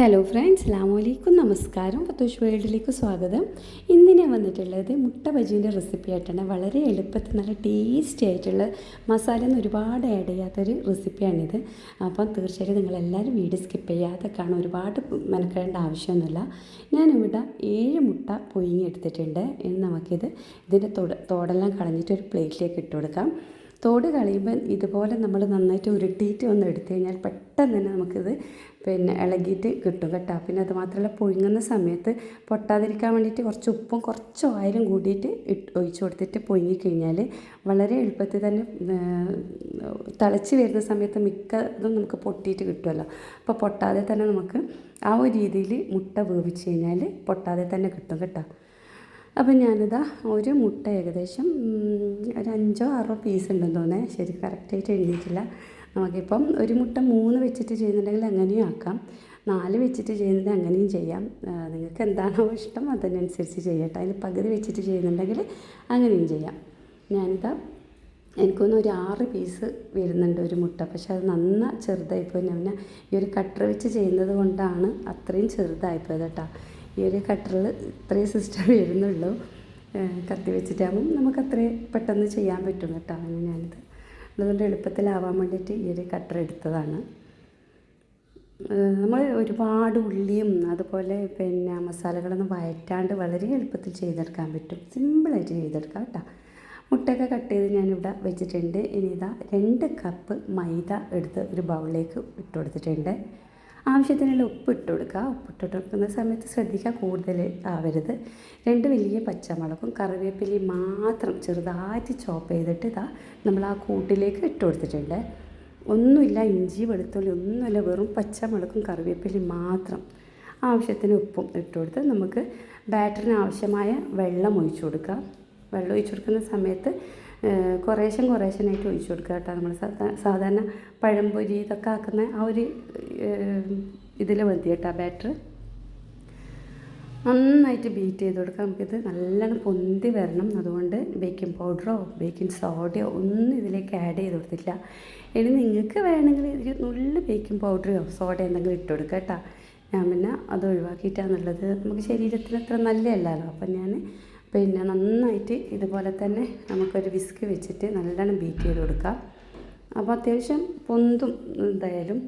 Hello friends അലാമലൈക്കും നമസ്കാരം ഫത്തോഷ് വേൾഡിലേക്ക് സ്വാഗതം. ഇന്ന് ഞാൻ വന്നിട്ടുള്ളത് മുട്ട ബജീന്റെ റെസിപ്പി ആയിട്ടാണ്. വളരെ എളുപ്പത്തിൽ നല്ല ടേസ്റ്റി ആയിട്ടുള്ള മസാല ഒന്നും ഒരുപാട് ആഡ് ചെയ്യാത്തൊരു റെസിപ്പിയാണിത് അപ്പം തീർച്ചയായിട്ടും നിങ്ങളെല്ലാവരും വീഡിയോ സ്കിപ്പ് ചെയ്യാതെ കാണാൻ ഒരുപാട് മെനക്കേണ്ട ആവശ്യമൊന്നുമില്ല. ഞാനിവിടെ ഏഴ് മുട്ട പൊയിങ്ങി എടുത്തിട്ടുണ്ട്. ഇനി നമുക്കിത് ഇതിന്റെ തോട് തോടെല്ലാം കളഞ്ഞിട്ട് ഒരു പ്ലേറ്റിലേക്ക് ഇട്ട് കൊടുക്കാം. തോട് കളയുമ്പോൾ ഇതുപോലെ നമ്മൾ നന്നായിട്ട് ഉരുട്ടിയിട്ട് ഒന്ന് എടുത്തു കഴിഞ്ഞാൽ പെട്ടെന്ന് തന്നെ നമുക്കിത് പിന്നെ ഇളകിയിട്ട് കിട്ടും കേട്ടോ. പിന്നെ അത് മാത്രമല്ല പുഴുങ്ങുന്ന സമയത്ത് പൊട്ടാതിരിക്കാൻ വേണ്ടിയിട്ട് കുറച്ച് ഉപ്പും കുറച്ച് ഓയിലും കൂടിയിട്ട് ഇട്ട് ഒഴിച്ച് കൊടുത്തിട്ട് പുഴുങ്ങി കഴിഞ്ഞാൽ വളരെ എളുപ്പത്തിൽ തന്നെ തിളച്ച് വരുന്ന സമയത്ത് മിക്കതും നമുക്ക് പൊട്ടിയിട്ട് കിട്ടുമല്ലോ. അപ്പോൾ പൊട്ടാതെ തന്നെ നമുക്ക് ആ ഒരു രീതിയിൽ മുട്ട വേവിച്ച് കഴിഞ്ഞാൽ പൊട്ടാതെ തന്നെ കിട്ടും കേട്ടോ. അപ്പം ഞാനിതാ ഒരു മുട്ട ഏകദേശം ഒരു അഞ്ചോ ആറോ പീസ് ഉണ്ടെന്ന് തോന്നേ ശരി കറക്റ്റായിട്ട് എഴുതിയിട്ടില്ല. നമുക്കിപ്പം ഒരു മുട്ട മൂന്ന് വെച്ചിട്ട് ചെയ്യുന്നുണ്ടെങ്കിൽ അങ്ങനെയും ആക്കാം. നാല് വെച്ചിട്ട് ചെയ്യുന്നത് അങ്ങനെയും ചെയ്യാം. നിങ്ങൾക്ക് എന്താണോ ഇഷ്ടം അതിനനുസരിച്ച് ചെയ്യട്ടെ. അതിന് പകുതി വെച്ചിട്ട് ചെയ്യുന്നുണ്ടെങ്കിൽ അങ്ങനെയും ചെയ്യാം. ഞാനിതാ എനിക്കൊന്ന് ഒരു ആറ് പീസ് വരുന്നുണ്ട് ഒരു മുട്ട. പക്ഷെ അത് നന്ന ചെറുതായിപ്പോയി. ഞാൻ ഈ ഒരു കട്ടർ വെച്ച് ചെയ്യുന്നത് കൊണ്ടാണ് അത്രയും ചെറുതായിപ്പോയത് കേട്ടോ. ഈ ഒരു കട്ടറിൽ ഇത്രയും സിസ്റ്റം വരുന്നുള്ളൂ. കത്തി വെച്ചിട്ടാകുമ്പം നമുക്ക് അത്രയും പെട്ടെന്ന് ചെയ്യാൻ പറ്റും കേട്ടോ. അങ്ങനെ ഞാനിത് അതുകൊണ്ട് എളുപ്പത്തിലാവാൻ വേണ്ടിയിട്ട് ഈ ഒരു കട്ടർ എടുത്തതാണ്. നമ്മൾ ഒരുപാട് ഉള്ളിയും അതുപോലെ പിന്നെ മസാലകളൊന്നും വയറ്റാണ്ട് വളരെ എളുപ്പത്തിൽ ചെയ്തെടുക്കാൻ പറ്റും. സിമ്പിളായിട്ട് ചെയ്തെടുക്കാം കേട്ടോ. മുട്ടയൊക്കെ കട്ട് ചെയ്ത് ഞാനിവിടെ വെച്ചിട്ടുണ്ട്. ഇനി ഇതാ രണ്ട് കപ്പ് മൈദ എടുത്ത് ഒരു ബൗളിലേക്ക് ഇട്ട് കൊടുത്തിട്ടുണ്ട്. ആവശ്യത്തിനുള്ള ഉപ്പ് ഇട്ട് കൊടുക്കുക ഉപ്പിട്ട് കൊടുക്കുന്ന സമയത്ത് ശ്രദ്ധിക്കുക കൂടുതൽ ആവരുത്. രണ്ട് വലിയ പച്ചമുളകും കറിവേപ്പിലയും മാത്രം ചെറുതായിട്ട് ചോപ്പ് ചെയ്തിട്ട് ഇതാ നമ്മൾ ആ കൂട്ടിലേക്ക് ഇട്ട് കൊടുത്തിട്ടുണ്ട്. ഒന്നുമില്ല ഇഞ്ചി വെളുത്തുള്ളി ഒന്നുമില്ല വെറും പച്ചമുളകും കറിവേപ്പിലയും മാത്രം. ആവശ്യത്തിന് ഉപ്പും ഇട്ട് കൊടുത്ത് നമുക്ക് ബാറ്ററിന് ആവശ്യമായ വെള്ളം ഒഴിച്ചു കൊടുക്കുക. വെള്ളം ഒഴിച്ചു കൊടുക്കുന്ന സമയത്ത് കുറേശ്ശം കുറേശ്ശനായിട്ട് ഒഴിച്ചു കൊടുക്കുക കേട്ടോ. നമ്മൾ സാധാരണ പഴംപൊരി ഇതൊക്കെ ആക്കുന്ന ആ ഒരു ഇതിൽ മതി കേട്ടോ ബാറ്റർ നന്നായിട്ട് ബീറ്റ് ചെയ്ത് കൊടുക്കാം നമുക്കിത് നല്ലോണം പൊന്തി വരണം. അതുകൊണ്ട് ബേക്കിംഗ് പൗഡറോ ബേക്കിംഗ് സോഡയോ ഒന്നും ഇതിലേക്ക് ആഡ് ചെയ്ത് കൊടുത്തില്ല ഇനി നിങ്ങൾക്ക് വേണമെങ്കിൽ ഇതിൽ നുള്ള ബേക്കിംഗ് പൗഡറോ സോഡയോ എന്തെങ്കിലും ഇട്ട് കൊടുക്കുക കേട്ടോ. ഞാൻ പിന്നെ അത് ഒഴിവാക്കിയിട്ടാണെന്നുള്ളത് നമുക്ക് ശരീരത്തിന് അത്ര നല്ലതല്ലല്ലോ. അപ്പം ഞാൻ പിന്നെ നന്നായിട്ട് ഇതുപോലെ തന്നെ നമുക്കൊരു വിസ്ക് വെച്ചിട്ട് നല്ലോണം ബീറ്റ് ചെയ്ത് കൊടുക്കാം. അപ്പോൾ അത്യാവശ്യം പൊന്തും എന്തായാലും.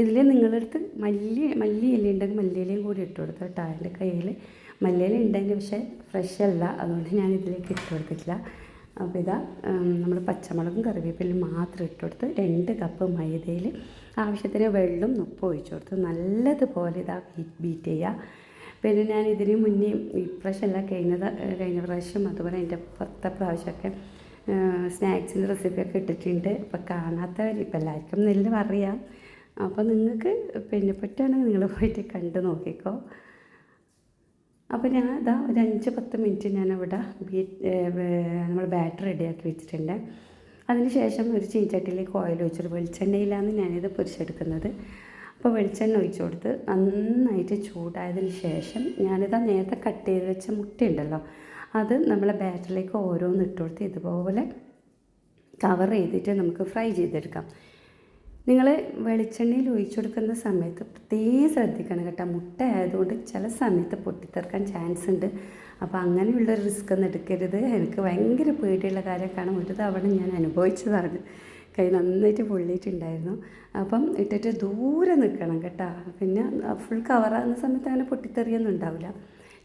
ഇതിൽ നിങ്ങളടുത്ത് മല്ലി മല്ലി ഇല ഉണ്ടെങ്കിൽ മല്ലിയിലയും കൂടി ഇട്ട് കൊടുത്തു കേട്ടോ. എന്റെ കയ്യിൽ മല്ലിയില ഉണ്ടെങ്കിൽ പക്ഷേ ഫ്രഷ് അല്ല. അതുകൊണ്ട് ഞാൻ ഇതിലേക്ക് ഇട്ട് കൊടുത്തിട്ടില്ല. അപ്പോൾ ഇതാ നമ്മൾ പച്ചമുളകും കറിവേപ്പിലും മാത്രം ഇട്ട് കൊടുത്ത് രണ്ട് കപ്പ് മൈദയിൽ ആവശ്യത്തിന് വെള്ളം ഉപ്പ് ഒഴിച്ചു കൊടുത്ത് നല്ലതുപോലെ ഇതാ ബീറ്റ് ചെയ്യുക പിന്നെ ഞാൻ ഇതിന് മുന്നേ ഇപ്രാവശ്യമല്ല കഴിഞ്ഞത് കഴിഞ്ഞ പ്രാവശ്യം അതുപോലെ എന്റെ പത്ത പ്രാവശ്യമൊക്കെ സ്നാക്സിന്റെ റെസിപ്പിയൊക്കെ ഇട്ടിട്ടുണ്ട്. അപ്പോൾ കാണാത്തവർ ഇപ്പം എല്ലാവർക്കും നെല്ല് അറിയാം. അപ്പോൾ നിങ്ങൾക്ക് പിന്നെ പറ്റുകയാണെങ്കിൽ നിങ്ങൾ പോയിട്ട് കണ്ടു നോക്കിക്കോ. അപ്പോൾ ഞാൻ ഇതാ ഒരു അഞ്ച് പത്ത് മിനിറ്റ് ഞാൻ ഇവിടെ ബീ നമ്മൾ ബാറ്റർ റെഡിയാക്കി വെച്ചിട്ടുണ്ട്. അതിന് ശേഷം ഒരു ചീഞ്ചട്ടിയിലേക്ക് ഓയിൽ ഒഴിച്ചിട്ട് വെളിച്ചെണ്ണയിലാണ് ഞാനിത് പൊരിച്ചെടുക്കുന്നത്. അപ്പോൾ വെളിച്ചെണ്ണ ഒഴിച്ചു കൊടുത്ത് നന്നായിട്ട് ചൂടായതിന് ശേഷം ഞാനിതാ നേരത്തെ കട്ട് ചെയ്ത് വെച്ച മുട്ടയുണ്ടല്ലോ അത് നമ്മളെ ബാറ്ററിലേക്ക് ഓരോന്ന് ഇട്ട് കൊടുത്ത് ഇതുപോലെ കവർ ചെയ്തിട്ട് നമുക്ക് ഫ്രൈ ചെയ്തെടുക്കാം. നിങ്ങൾ വെളിച്ചെണ്ണയിൽ ഒഴിച്ചു കൊടുക്കുന്ന സമയത്ത് പ്രത്യേകം ശ്രദ്ധിക്കണം കേട്ടോ. മുട്ട ആയതുകൊണ്ട് ചില സമയത്ത് പൊട്ടിത്തെറക്കാൻ ചാൻസ് ഉണ്ട്. അപ്പോൾ അങ്ങനെയുള്ളൊരു റിസ്ക് ഒന്നും എടുക്കരുത്. എനിക്ക് ഭയങ്കര പേടിയുള്ള കാര്യം കാരണം ഒരു തവണ ഞാൻ അനുഭവിച്ചതാണ്. കൈ നന്നായിട്ട് പൊള്ളിയിട്ടുണ്ടായിരുന്നു. അപ്പം ഇട്ടിട്ട് ദൂരെ നിൽക്കണം കേട്ടോ. പിന്നെ ഫുൾ കവറാകുന്ന സമയത്ത് അങ്ങനെ പൊട്ടിത്തെറിയൊന്നും ഉണ്ടാവില്ല.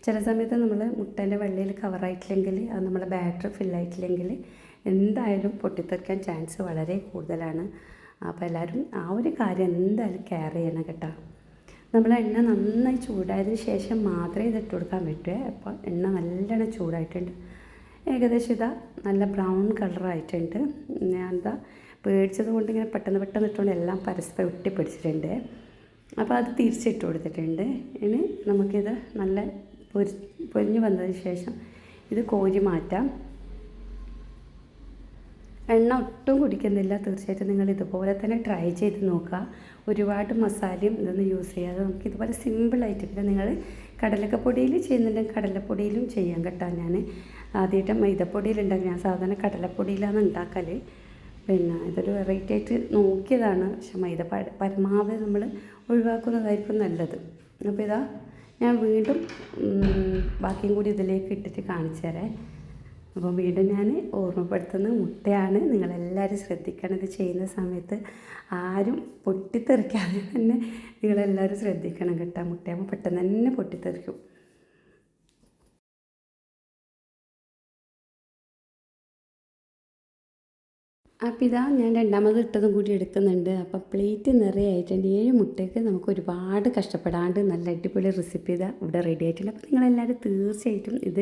ചില സമയത്ത് നമ്മൾ മുട്ടേന്റെ വെള്ളയിൽ കവറായിട്ടില്ലെങ്കിൽ അത് നമ്മുടെ ബാറ്ററി ഫില്ലായിട്ടില്ലെങ്കിൽ എന്തായാലും പൊട്ടിത്തെറിക്കാൻ ചാൻസ് വളരെ കൂടുതലാണ്. അപ്പോൾ എല്ലാവരും ആ ഒരു കാര്യം എന്തായാലും കെയർ ചെയ്യണം കേട്ടോ. നമ്മൾ എണ്ണ നന്നായി ചൂടായതിന് ശേഷം മാത്രമേ ഇത് ഇട്ട് കൊടുക്കാൻ പറ്റൂ. അപ്പോൾ എണ്ണ നല്ലോണം ചൂടായിട്ടുണ്ട്. ഏകദേശം ഇതാ നല്ല ബ്രൗൺ കളറായിട്ടുണ്ട് ഞാൻ എന്താ പേടിച്ചത് കൊണ്ട് ഇങ്ങനെ പെട്ടെന്ന് പെട്ടെന്ന് ഇട്ടുകൊണ്ട് എല്ലാം പരസ്പരം ഒട്ടി പിടിച്ചിട്ടുണ്ട് അപ്പോൾ അത് തിരിച്ചിട്ട് കൊടുത്തിട്ടുണ്ട്. ഇനി നമുക്കിത് നല്ല പൊരി പൊരിഞ്ഞ് വന്നതിന് ശേഷം ഇത് കോരി മാറ്റാം. എണ്ണ ഒട്ടും കുടിക്കുന്നില്ല. തീർച്ചയായിട്ടും നിങ്ങൾ ഇതുപോലെ തന്നെ ട്രൈ ചെയ്ത് നോക്കുക. ഒരുപാട് മസാലയും ഇതൊന്നും യൂസ് ചെയ്യാതെ നമുക്ക് ഇതുപോലെ സിമ്പിളായിട്ട് പിന്നെ നിങ്ങൾ കടലക്കപ്പൊടിയിൽ ചെയ്യുന്നുണ്ടെങ്കിൽ കടലപ്പൊടിയിലും ചെയ്യാം കേട്ടോ ഞാൻ. ആദ്യമായിട്ട് മൈദപ്പൊടിയിലുണ്ടാക്കി ഞാൻ സാധാരണ കടലപ്പൊടിയിലാണ് ഉണ്ടാക്കൽ പിന്നെ ഇതൊരു വെറൈറ്റി ആയിട്ട് നോക്കിയതാണ്. പക്ഷെ മൈദ പര- പരമാവധി നമ്മൾ ഒഴിവാക്കുന്നതായിരിക്കും നല്ലത്. അപ്പോൾ ഇതാ ഞാൻ വീണ്ടും ബാക്കിയും കൂടി ഇതിലേക്ക് ഇട്ടിട്ട് കാണിച്ചു തരാം. അപ്പോൾ വീണ്ടും ഞാൻ ഓർമ്മപ്പെടുത്തുന്ന മുട്ടയാണ്. നിങ്ങളെല്ലാവരും ശ്രദ്ധിക്കണം. ഇത് ചെയ്യുന്ന സമയത്ത് ആരും പൊട്ടിത്തെറിക്കാതെ തന്നെ നിങ്ങളെല്ലാവരും ശ്രദ്ധിക്കണം കേട്ടോ മുട്ടയാകുമ്പോൾ. പെട്ടെന്ന് തന്നെ പൊട്ടിത്തെറിക്കും. അപ്പോൾ ഇതാ ഞാൻ രണ്ടാമത് ഇട്ടതും കൂടി എടുക്കുന്നുണ്ട്. അപ്പോൾ പ്ലേറ്റ് നിറയെ ആയിട്ടുണ്ട്. ഏഴ് മുട്ടയ്ക്ക് നമുക്ക് ഒരുപാട് കഷ്ടപ്പെടാണ്ട് നല്ല അടിപൊളി റെസിപ്പി ഇതാ ഇവിടെ റെഡി ആയിട്ടുണ്ട്. അപ്പോൾ നിങ്ങളെല്ലാവരും തീർച്ചയായിട്ടും ഇത്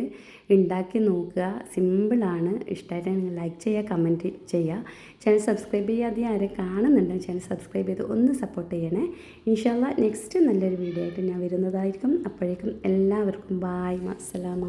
ഉണ്ടാക്കി നോക്കുക. സിമ്പിളാണ് ഇഷ്ടമായിട്ട് നിങ്ങൾ ലൈക്ക് ചെയ്യുക കമന്റ് ചെയ്യുക. ചാനൽ സബ്സ്ക്രൈബ് ചെയ്യാതെ ആരും കാണുന്നുണ്ടെങ്കിൽ ചാനൽ സബ്സ്ക്രൈബ് ചെയ്ത് ഒന്ന് സപ്പോർട്ട് ചെയ്യണേ. ഇൻഷാല്ല നെക്സ്റ്റ് നല്ലൊരു വീഡിയോ ആയിട്ട് ഞാൻ വരുന്നതായിരിക്കും. അപ്പോഴേക്കും എല്ലാവർക്കും ബായ് അസ്സലാമ